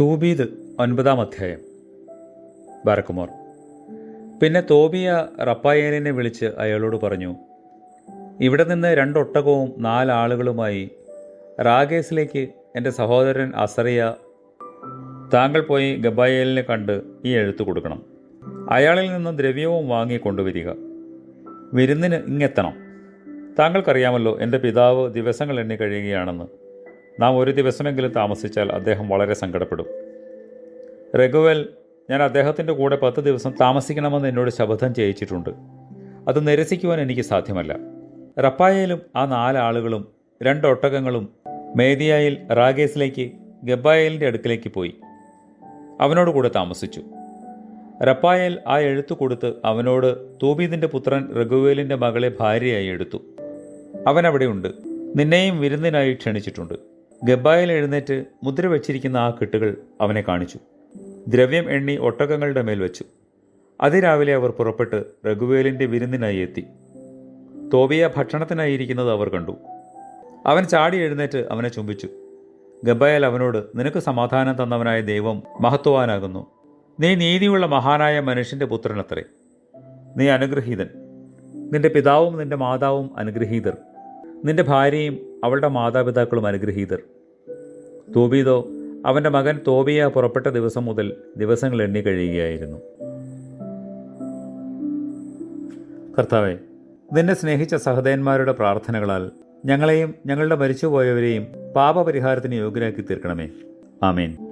തൂബീദ് ഒൻപതാം അധ്യായം. ബാരക്കുമാർ. പിന്നെ തോബിയ റപ്പായേനെ വിളിച്ച് അയാളോട് പറഞ്ഞു ഇവിടെ നിന്ന് രണ്ടൊട്ടകവും നാലാളുകളുമായി റാഗേസിലേക്ക് എന്റെ സഹോദരൻ അസറിയ താങ്കൾ പോയി ഗബായേലിനെ കണ്ട് ഈ എഴുത്ത് കൊടുക്കണം. അയാളിൽ നിന്നും ദ്രവ്യവും വാങ്ങി കൊണ്ടുവരിക. വിരുന്നിന് ഇങ്ങെത്തണം. താങ്കൾക്കറിയാമല്ലോ എന്റെ പിതാവ് ദിവസങ്ങൾ എണ്ണി കഴിയുകയാണെന്ന്. നാം ഒരു ദിവസമെങ്കിലും താമസിച്ചാൽ അദ്ദേഹം വളരെ സങ്കടപ്പെടും. രഘുവൽ ഞാൻ അദ്ദേഹത്തിന്റെ കൂടെ പത്ത് ദിവസം താമസിക്കണമെന്ന് എന്നോട് ശബ്ദം ചെയ്യിച്ചിട്ടുണ്ട്. അത് നിരസിക്കുവാൻ എനിക്ക് സാധ്യമല്ല. റപ്പായയിലും ആ നാലാളുകളും രണ്ടൊട്ടകങ്ങളും മേദിയായിൽ റാഗേസിലേക്ക് ഗബ്ബായലിന്റെ അടുക്കിലേക്ക് പോയി. അവനോട് കൂടെ താമസിച്ചു. റപ്പായൽ ആ എഴുത്തു കൊടുത്ത് അവനോട് തൂബീദിന്റെ പുത്രൻ രഘുവേലിന്റെ മകളെ ഭാര്യയായി എടുത്തു. അവൻ അവിടെയുണ്ട് നിന്നെയും വിരുന്നിനായി ക്ഷണിച്ചിട്ടുണ്ട്. ഗബായിൽ എഴുന്നേറ്റ് മുദ്ര വച്ചിരിക്കുന്ന ആ കെട്ടുകൾ അവനെ കാണിച്ചു. ദ്രവ്യം എണ്ണി ഒട്ടകങ്ങളുടെ മേൽ വെച്ചു. അതിരാവിലെ അവർ പുറപ്പെട്ട് രഘുവേലിന്റെ വിരുന്നിനായി എത്തി. തോബിയ ഭക്ഷണത്തിനായിരിക്കുന്നത് അവർ കണ്ടു. അവൻ ചാടി എഴുന്നേറ്റ് അവനെ ചുംബിച്ചു. ഗബായൽ അവനോട് നിനക്ക് സമാധാനം തന്നവനായ ദൈവം മഹത്വാനാകുന്നു നീ നീതിയുള്ള മഹാനായ മനുഷ്യന്റെ പുത്രനത്രേ. നീ അനുഗ്രഹീതൻ. നിന്റെ പിതാവും നിന്റെ മാതാവും അനുഗ്രഹീതർ. നിന്റെ ഭാര്യയും അവളുടെ മാതാപിതാക്കളും അനുഗ്രഹീതർ. തോബീതോ അവന്റെ മകൻ തോബിയ പുറപ്പെട്ട ദിവസം മുതൽ ദിവസങ്ങൾ എണ്ണി കഴിയുകയായിരുന്നു. കർത്താവെ നിന്നെ സ്നേഹിച്ച സഹദയന്മാരുടെ പ്രാർത്ഥനകളാൽ ഞങ്ങളെയും ഞങ്ങളുടെ മരിച്ചുപോയവരെയും പാപപരിഹാരത്തിന് യോഗ്യരാക്കി തീർക്കണമേ. ആമേൻ.